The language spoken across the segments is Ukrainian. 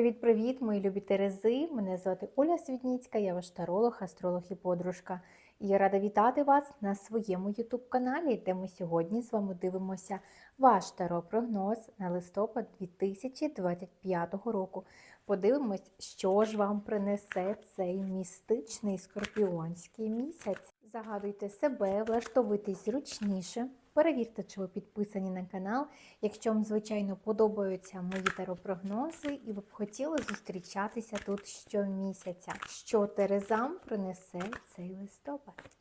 Привіт-привіт, мої любі Терези! Мене звати Оля Світніцька, я ваш таролог, астролог і подружка. І я рада вітати вас на своєму YouTube каналі, де ми сьогодні з вами дивимося ваш таро-прогноз на листопад 2025 року. Подивимось, що ж вам принесе цей містичний скорпіонський місяць. Загадуйте себе, влаштовуйтесь зручніше. Перевірте, чи ви підписані на канал. Якщо вам, звичайно, подобаються мої таропрогнози і ви б хотіли зустрічатися тут щомісяця. Що Терезам принесе цей листопад?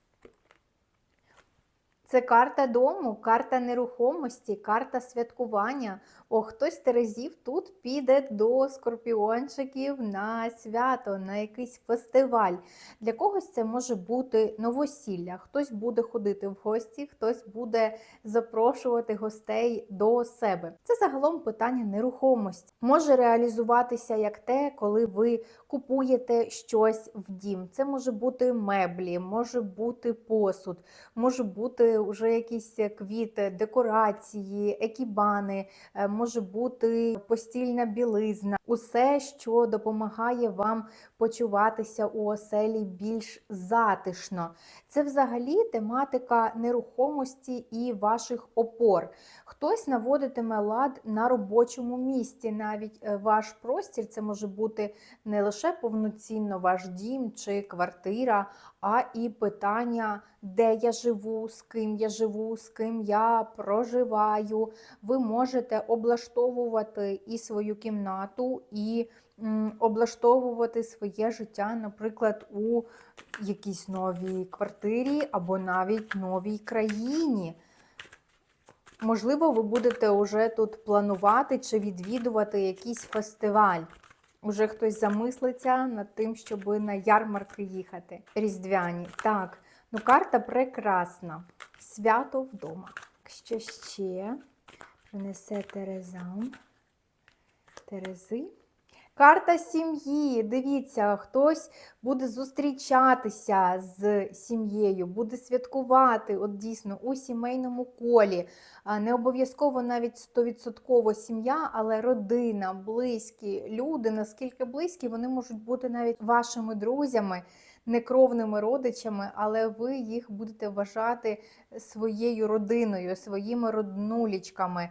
Це карта дому, карта нерухомості, карта святкування. О, хтось Терезів тут піде до скорпіончиків на свято, на якийсь фестиваль. Для когось це може бути новосілля, хтось буде ходити в гості, хтось буде запрошувати гостей до себе. Це загалом питання нерухомості. Може реалізуватися як те, коли ви купуєте щось в дім. Це може бути меблі, може бути посуд, може бути вже якісь квіти, декорації, екібани, е, може бути постільна білизна, усе, що допомагає вам почуватися у оселі більш затишно. Це взагалі тематика нерухомості і ваших опор. Хтось наводитиме лад на робочому місці, навіть е, ваш простір це може бути не лише повноцінно ваш дім чи квартира, а і питання, де я живу, з ким я живу, з ким я проживаю. Ви можете облаштовувати і свою кімнату, і облаштовувати своє життя, наприклад, у якійсь новій квартирі або навіть новій країні. Можливо, ви будете вже тут планувати чи відвідувати якийсь фестиваль. Уже хтось замислиться над тим, щоб на ярмарки їхати. Різдвяні. Так, ну карта прекрасна. Свято вдома. Що ще принесе Терезам? Терези. Карта сім'ї. Дивіться, хтось буде зустрічатися з сім'єю, буде святкувати, от дійсно, у сімейному колі. Не обов'язково навіть стовідсотково сім'я, але родина, близькі люди, наскільки близькі, вони можуть бути навіть вашими друзями, некровними родичами, але ви їх будете вважати своєю родиною, своїми роднулічками.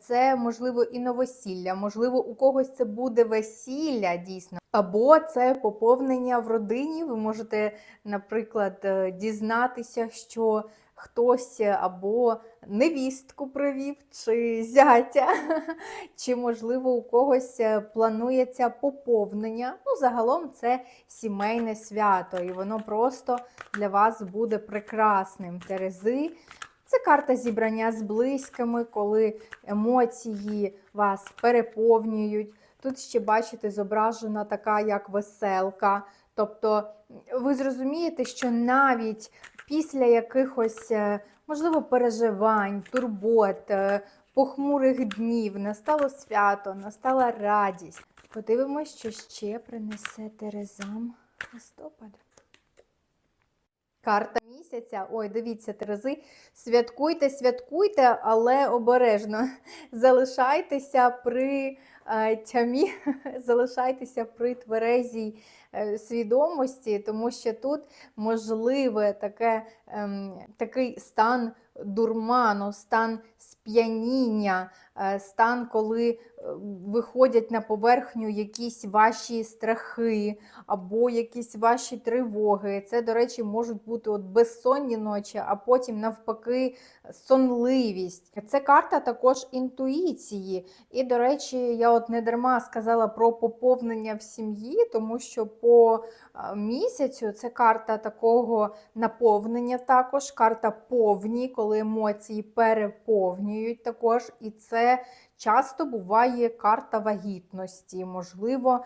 Це можливо і новосілля, можливо, у когось це буде весілля дійсно. Або це поповнення в родині. Ви можете, наприклад, е, дізнатися, що хтось або невістку привів, чи зятя, чи, можливо, у когось е, планується поповнення. Ну, загалом це сімейне свято, і воно просто для вас буде прекрасним. Терези. Це карта зібрання з близькими, коли емоції вас переповнюють. Тут ще, бачите, зображена така як веселка. Тобто ви зрозумієте, що навіть після якихось, е, можливо, переживань, турбот, е, похмурих днів настало свято, настала радість. Подивимось, що ще принесе Терезам листопад. Карта місяця. Ой, дивіться, Терези. Святкуйте, святкуйте, але обережно. Залишайтеся при тямі, залишайтеся при тверезій е, свідомості, тому що тут можливе таке, ем, такий стан дурману, стан сп'яніння, е, стан, коли е, виходять на поверхню якісь ваші страхи або якісь ваші тривоги. Це, до речі, можуть бути от безсонні ночі, а потім, навпаки, сонливість. Це карта також інтуїції. І, до речі, я от не дарма сказала про поповнення в сім'ї, тому що по місяцю це карта такого наповнення, також карта повні, коли емоції переповнюють також. І це часто буває карта вагітності. Можливо,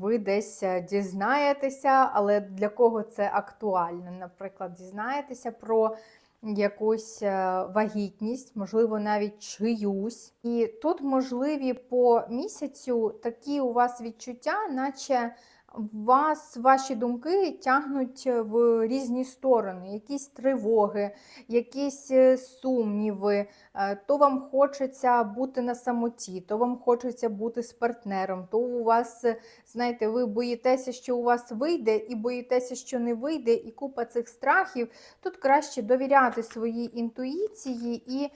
ви десь е, дізнаєтеся, але для кого це актуально? Наприклад, дізнаєтеся про якусь е, вагітність, можливо, навіть чиюсь. І тут можливі по місяцю такі у вас відчуття, наче вас ваші думки тягнуть в різні сторони, якісь тривоги, якісь е, сумніви, е, то вам хочеться бути на самоті, то вам хочеться бути з партнером, то у вас, е, знаєте, ви боїтеся, що у вас вийде, і боїтеся, що не вийде, і купа цих страхів. Тут краще довіряти своїй інтуїції і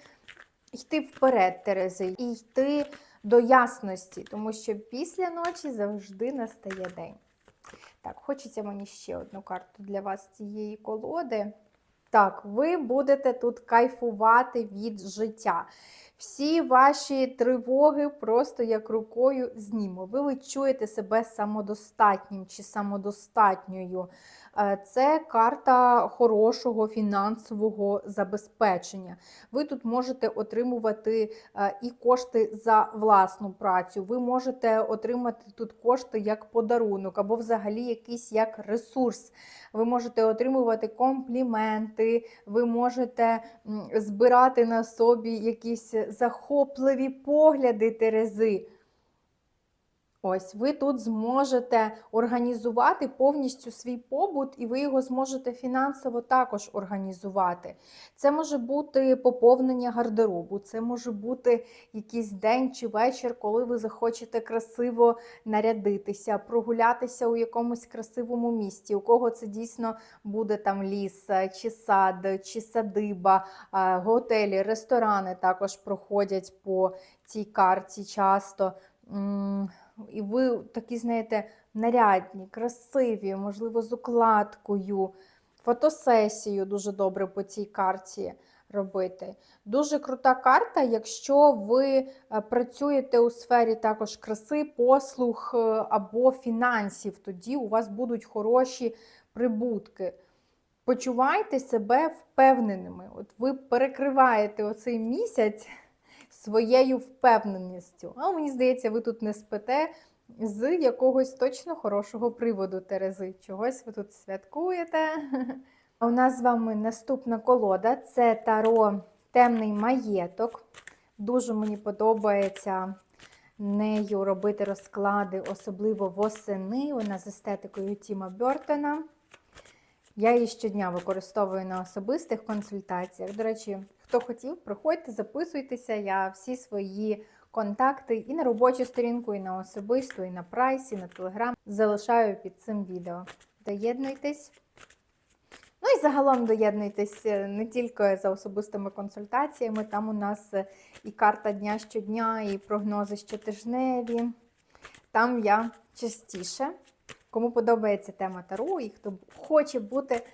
йти вперед, Терези, і йти до ясності, тому що після ночі завжди настає день. Так, хочеться мені ще одну карту для вас цієї колоди. Так, ви будете тут кайфувати від життя. Всі ваші тривоги просто як рукою знімо. Ви відчуєте себе самодостатнім чи самодостатньою. Е, Це карта хорошого фінансового забезпечення. Ви тут можете отримувати е, і кошти за власну працю. Ви можете отримати тут кошти як подарунок, або взагалі якийсь як ресурс. Ви можете отримувати компліменти, ви можете збирати на собі якісь захопливі погляди Терези. Ось ви тут зможете організувати повністю свій побут, і ви його зможете фінансово також організувати. Це може бути поповнення гардеробу, це може бути якийсь день чи вечір, коли ви захочете красиво нарядитися, прогулятися у якомусь красивому місті. У кого це дійсно буде там ліс, е, чи сад, чи садиба, готелі, ресторани також проходять по цій карті часто. І ви такі, знаєте, нарядні, красиві, можливо, з укладкою, фотосесію дуже добре по цій карті робити. Дуже крута карта, якщо ви е, працюєте у сфері також краси, послуг е, або фінансів, тоді у вас будуть хороші прибутки. Почувайте себе впевненими. От ви перекриваєте оцей місяць своєю впевненістю. А мені здається, ви тут не спите з якогось точно хорошого приводу, Терези. Чогось ви тут святкуєте. А У нас з вами наступна колода це таро Темний маєток. Дуже мені подобається нею робити розклади, особливо восени. Вона з естетикою Тіма Бертона. Я її щодня використовую на особистих консультаціях. До речі, хто хотів, приходьте, записуйтеся. Я всі свої контакти і на робочу сторінку, і на особисту, і на прайс, і на телеграм залишаю під цим відео. Доєднуйтесь. Ну і загалом доєднуйтесь е, не тільки за особистими консультаціями. Там у нас е, і карта дня щодня, і прогнози щотижневі. Там я частіше. Кому подобається тема Таро і хто хоче бути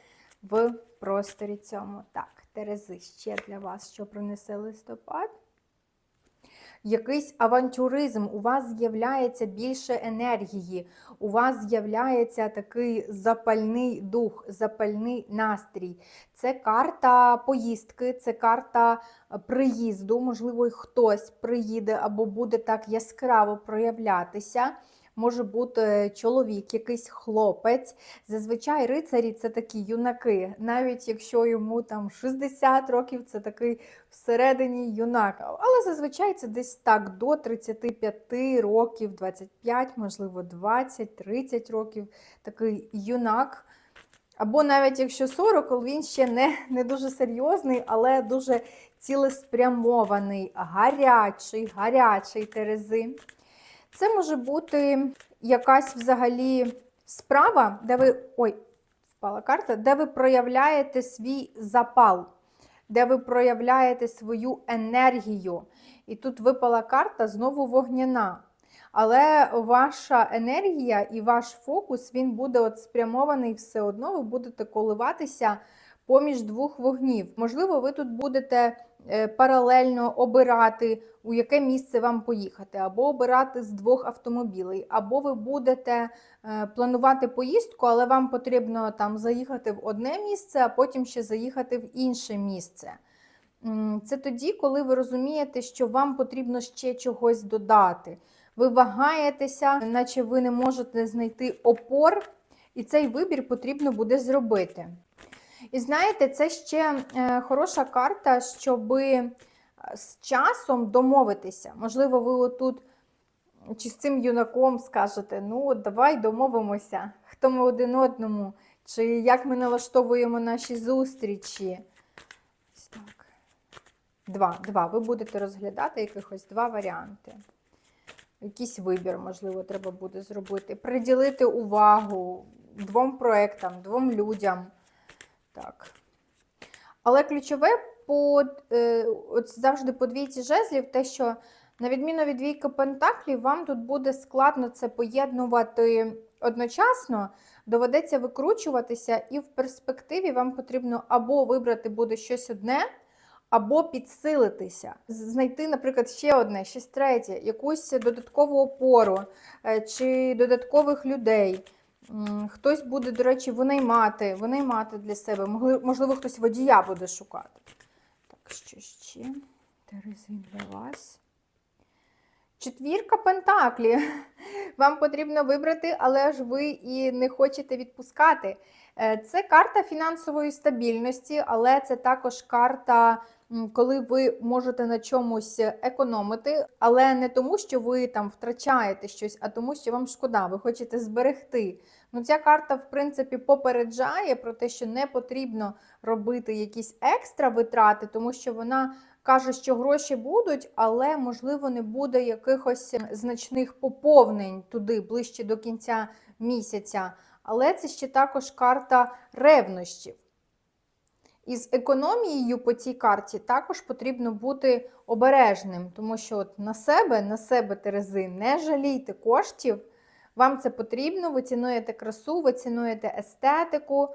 в просторі цьому. Так, Терези, ще для вас, що принесе листопад. Якийсь авантюризм, у вас з'являється більше енергії, у вас з'являється такий запальний дух, запальний настрій. Це карта поїздки, це карта приїзду. Можливо, хтось приїде або буде так яскраво проявлятися може бути чоловік, якийсь хлопець. Зазвичай рицарі це такі юнаки. Навіть якщо йому там 60 років, це такий всередині юнак. Але зазвичай це десь так до 35 років, 25, можливо, 20-30 років такий юнак. Або навіть якщо 40, він ще не, не дуже серйозний, але дуже цілеспрямований, гарячий, гарячий терези. Це може бути якась взагалі справа, де ви. Ой, впала карта, де ви проявляєте свій запал, де ви проявляєте свою енергію. І тут випала карта знову вогняна. Але ваша енергія і ваш фокус він буде от спрямований все одно, ви будете коливатися поміж двох вогнів. Можливо, ви тут будете паралельно обирати, у яке місце вам поїхати, або обирати з двох автомобілей, або ви будете е, планувати поїздку, але вам потрібно там заїхати в одне місце, а потім ще заїхати в інше місце. Це тоді, коли ви розумієте, що вам потрібно ще чогось додати. Ви вагаєтеся, наче ви не можете знайти опор, і цей вибір потрібно буде зробити. І знаєте, це ще е, хороша карта, щоб з часом домовитися. Можливо, ви отут чи з цим юнаком скажете, ну давай домовимося, хто ми один одному, чи як ми налаштовуємо наші зустрічі. Так. Два, два. Ви будете розглядати якихось два варіанти. Якийсь вибір, можливо, треба буде зробити. Приділити увагу двом проектам, двом людям. Так. Але ключове по, е, от завжди по двійці жезлів, те, що на відміну від двійки пентаклів, вам тут буде складно це поєднувати одночасно, доведеться викручуватися, і в перспективі вам потрібно або вибрати буде щось одне, або підсилитися, знайти, наприклад, ще одне, щось третє, якусь додаткову опору е, чи додаткових людей. Хтось буде, до речі, винаймати, винаймати для себе. Можливо, хтось водія буде шукати. Так, що ще? Терези для вас. Четвірка пентаклі. Вам потрібно вибрати, але ж ви і не хочете відпускати. Е, Це карта фінансової стабільності, але це також карта, коли ви можете на чомусь економити, але не тому, що ви там втрачаєте щось, а тому, що вам шкода, ви хочете зберегти. Ну, ця карта, в принципі, попереджає про те, що не потрібно робити якісь екстра витрати, тому що вона каже, що гроші будуть, але можливо не буде якихось значних поповнень туди ближче до кінця місяця. Але це ще також карта ревнощів. Із економією по цій карті також потрібно бути обережним, тому що от на себе, на себе Терези, не жалійте коштів. Вам це потрібно, ви цінуєте красу, ви цінуєте естетику,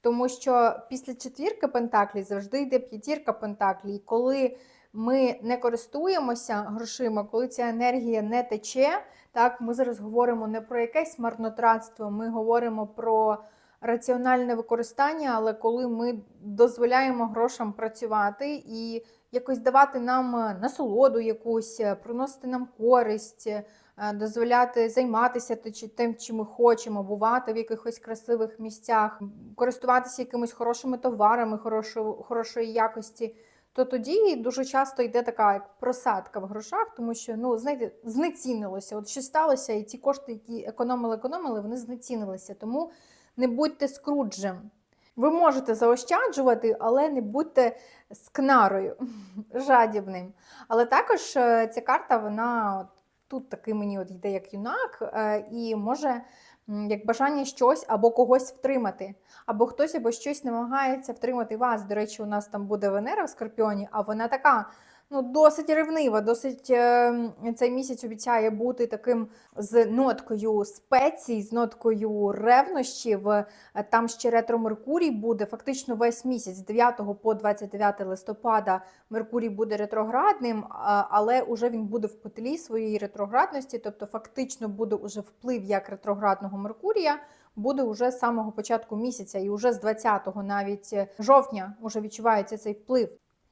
тому що після четвірки пентаклів завжди йде п'ятірка пентаклів. І коли ми не користуємося грошима, коли ця енергія не тече, так, ми зараз говоримо не про якесь марнотратство, ми говоримо про раціональне використання, але коли ми дозволяємо грошам працювати і якось давати нам насолоду якусь, приносити нам користь, е, дозволяти займатися тим, чим ми хочемо, бувати в якихось красивих місцях, користуватися якимись хорошими товарами хорошої, хорошої якості. То тоді дуже часто йде така як просадка в грошах, тому що ну знаєте, знецінилося. От що сталося, і ці кошти, які економили, економили, вони знецінилися. Тому не будьте скруджем. Ви можете заощаджувати, але не будьте скнарою, жадібним. Але також е, ця карта, вона тут такий мені от йде як юнак, е, і може як бажання щось або когось втримати, або хтось або щось намагається втримати вас. До речі, у нас там буде Венера в Скорпіоні, а вона така. Ну, досить ревнива, досить е, цей місяць обіцяє бути таким з ноткою спецій, з ноткою ревнощів. Е, Там ще ретро Меркурій буде фактично весь місяць, з 9 по 29 листопада Меркурій буде ретроградним, але уже він буде в петлі своєї ретроградності, тобто фактично буде уже вплив як ретроградного Меркурія. Буде уже з самого початку місяця, і вже з 20-го навіть е, жовтня вже відчувається цей вплив.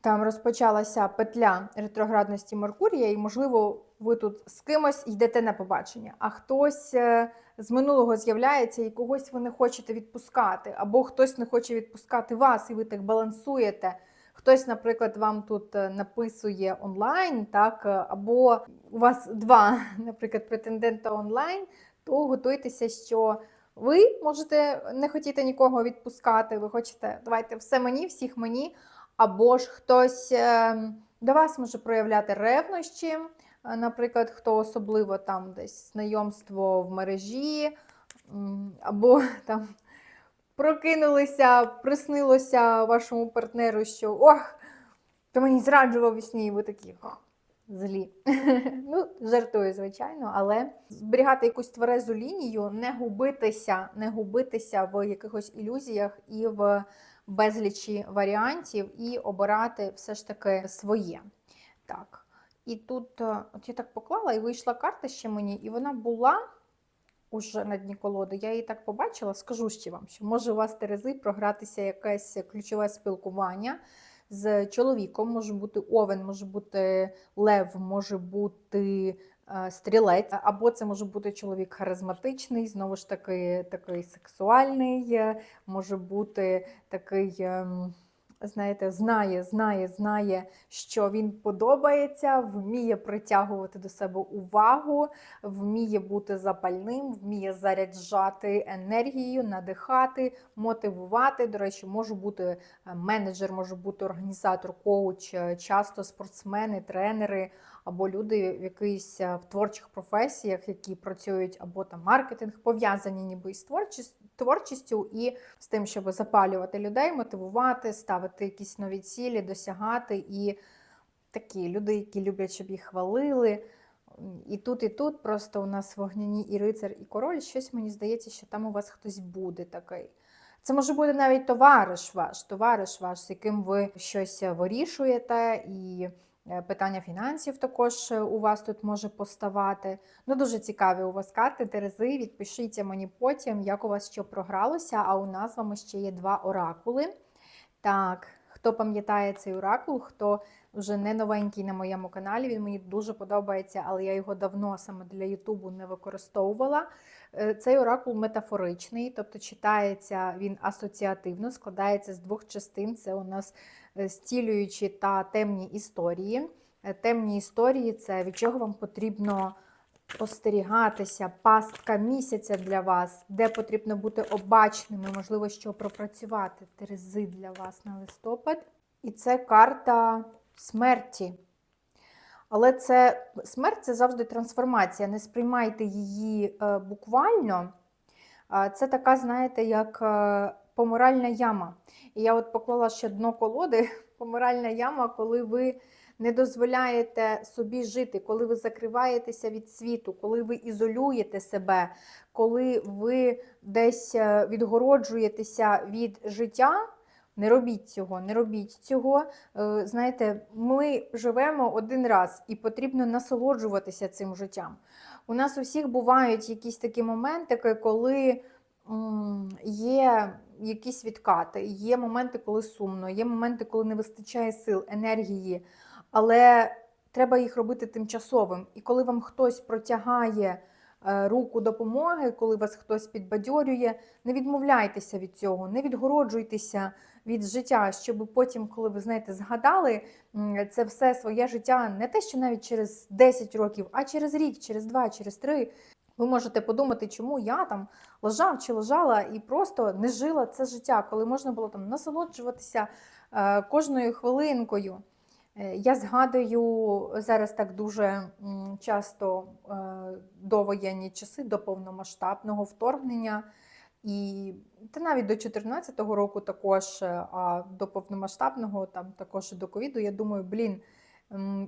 Там розпочалася петля ретроградності Меркурія, і, можливо, ви тут з кимось йдете на побачення, а хтось е, з минулого з'являється і когось ви не хочете відпускати, або хтось не хоче відпускати вас, і ви так балансуєте. Хтось, наприклад, вам тут е, написує онлайн, так, е, або у вас два, наприклад, претендента онлайн, то готуйтеся, що ви можете не хотіти нікого відпускати, ви хочете, давайте все мені, всіх мені. Або ж хтось е, до вас може проявляти ревнощі, е, наприклад, хто особливо там десь знайомство в мережі, або там прокинулися, приснилося вашому партнеру, що ох, то мені зраджував у сні, і ви такі «Ох, злі. ну, жартую, звичайно, але зберігати якусь тверезу лінію, не губитися, не губитися в якихось ілюзіях і в безлічі варіантів і обирати все ж таки своє. Так. І тут, е, от я так поклала, і вийшла карта ще мені, і вона була уже на дні колоди. Я її так побачила, скажу ще вам, що може у вас Терези програтися якесь ключове спілкування з чоловіком, може бути овен, може бути лев, може бути стрілець, або це може бути чоловік харизматичний, знову ж таки, такий сексуальний, е, може бути такий ем, знаєте, знає, знає, знає, що він подобається, вміє притягувати до себе увагу, вміє бути запальним, вміє заряджати енергію, надихати, мотивувати. До речі, може бути е, менеджер, може бути організатор, коуч, е, часто спортсмени, тренери або люди в якихось е, в творчих професіях, які працюють, або там маркетинг пов'язані ніби із творчістю, творчістю і з тим, щоб запалювати людей, мотивувати, ставити якісь нові цілі, досягати. І такі люди, які люблять, щоб їх хвалили. І тут, і тут просто у нас вогняні і рицар, і король. Щось мені здається, що там у вас хтось буде такий. Це може бути навіть товариш ваш, товариш ваш, з яким ви щось вирішуєте, і питання фінансів також е, у вас тут може поставати. Ну, дуже цікаві у вас карти, Терези. Відпишіться мені потім, як у вас що програлося. А у нас вами ще є два оракули. Так, хто пам'ятає цей оракул, хто вже не новенький на моєму каналі, він мені дуже подобається, але я його давно саме для Ютубу не використовувала. Е, Цей оракул метафоричний, тобто читається він асоціативно, складається з двох частин. Це у нас е, стілюючі та темні історії. Е, Темні історії це від чого вам потрібно остерігатися, пастка місяця для вас, де потрібно бути обачними, можливо, що пропрацювати терези для вас на листопад. І це карта смерті. Але це смерть це завжди трансформація. Не сприймайте її е, буквально. Це така, знаєте, як е, помиральна яма. І я от поклала ще дно колоди, помиральна яма, коли ви не дозволяєте собі жити, коли ви закриваєтеся від світу, коли ви ізолюєте себе, коли ви десь е, відгороджуєтеся від життя. Не робіть цього, не робіть цього. Е, Знаєте, ми живемо один раз і потрібно насолоджуватися цим життям. У нас у всіх бувають якісь такі моменти, коли є якісь відкати, є моменти, коли сумно, є моменти, коли не вистачає сил, енергії, але треба їх робити тимчасовим. І коли вам хтось протягає е, руку допомоги, коли вас хтось підбадьорює, не відмовляйтеся від цього, не відгороджуйтеся від життя, щоб потім, коли ви знаєте, згадали це все своє життя, не те, що навіть через 10 років, а через рік, через два, через три. Ви можете подумати, чому я там лежав чи лежала і просто не жила це життя, коли можна було там насолоджуватися е, кожною хвилинкою. Е, Я згадую зараз так дуже часто е, довоєнні часи до повномасштабного вторгнення. І та навіть до 2014 року також, а до повномасштабного, там також до ковіду, я думаю, блін,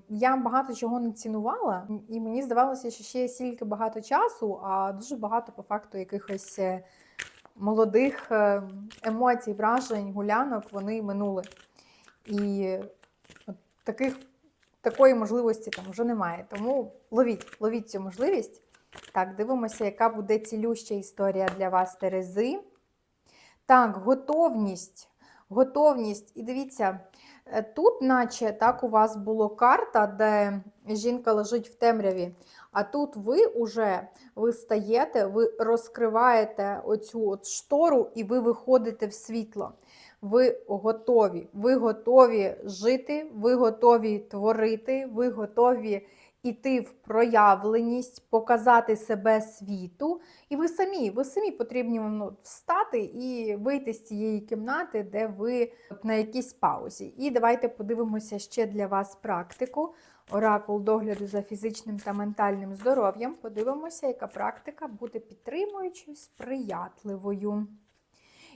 я багато чого не цінувала, і мені здавалося, що ще стільки багато часу, а дуже багато по факту якихось е, молодих е, емоцій, вражень, гулянок вони минули. І таких, такої можливості там вже немає. Тому ловіть, ловіть цю можливість. Так, дивимося, яка буде цілюща історія для вас, Терези. Так, готовність. Готовність. І дивіться, тут, наче так, у вас була карта, де жінка лежить в темряві. А тут ви вже ви стаєте, ви розкриваєте оцю от штору і ви виходите в світло. Ви готові. Ви готові жити, ви готові творити, ви готові іти в проявленість, показати себе світу. І ви самі, ви самі потрібні ну, встати і вийти з цієї кімнати, де ви на якійсь паузі. І давайте подивимося ще для вас практику. Оракул догляду за фізичним та ментальним здоров'ям. Подивимося, яка практика буде підтримуючою, сприятливою.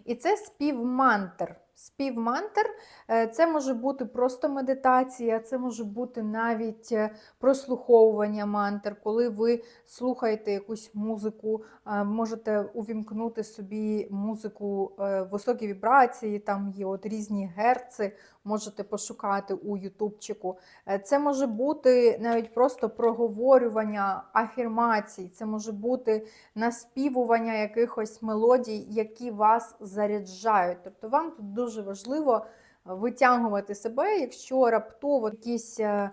І це співмантр. Співмантр е, це може бути просто медитація, це може бути навіть е, прослуховування мантр, коли ви слухаєте якусь музику, е, можете увімкнути собі музику високі вібрації, там є от різні герци, можете пошукати у Ютубчику. Це може бути навіть просто проговорювання афірмацій, це може бути наспівування якихось мелодій, які вас заряджають. Тобто вам тут дуже важливо витягувати себе, якщо раптово якісь е,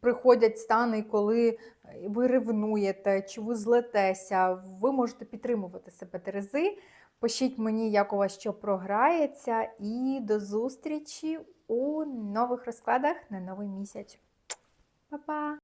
приходять стани, коли ви ревнуєте, чи ви злетеся, ви можете підтримувати себе Терези. Пишіть мені, як у вас що програється, і до зустрічі у нових розкладах на новий місяць. Па-па!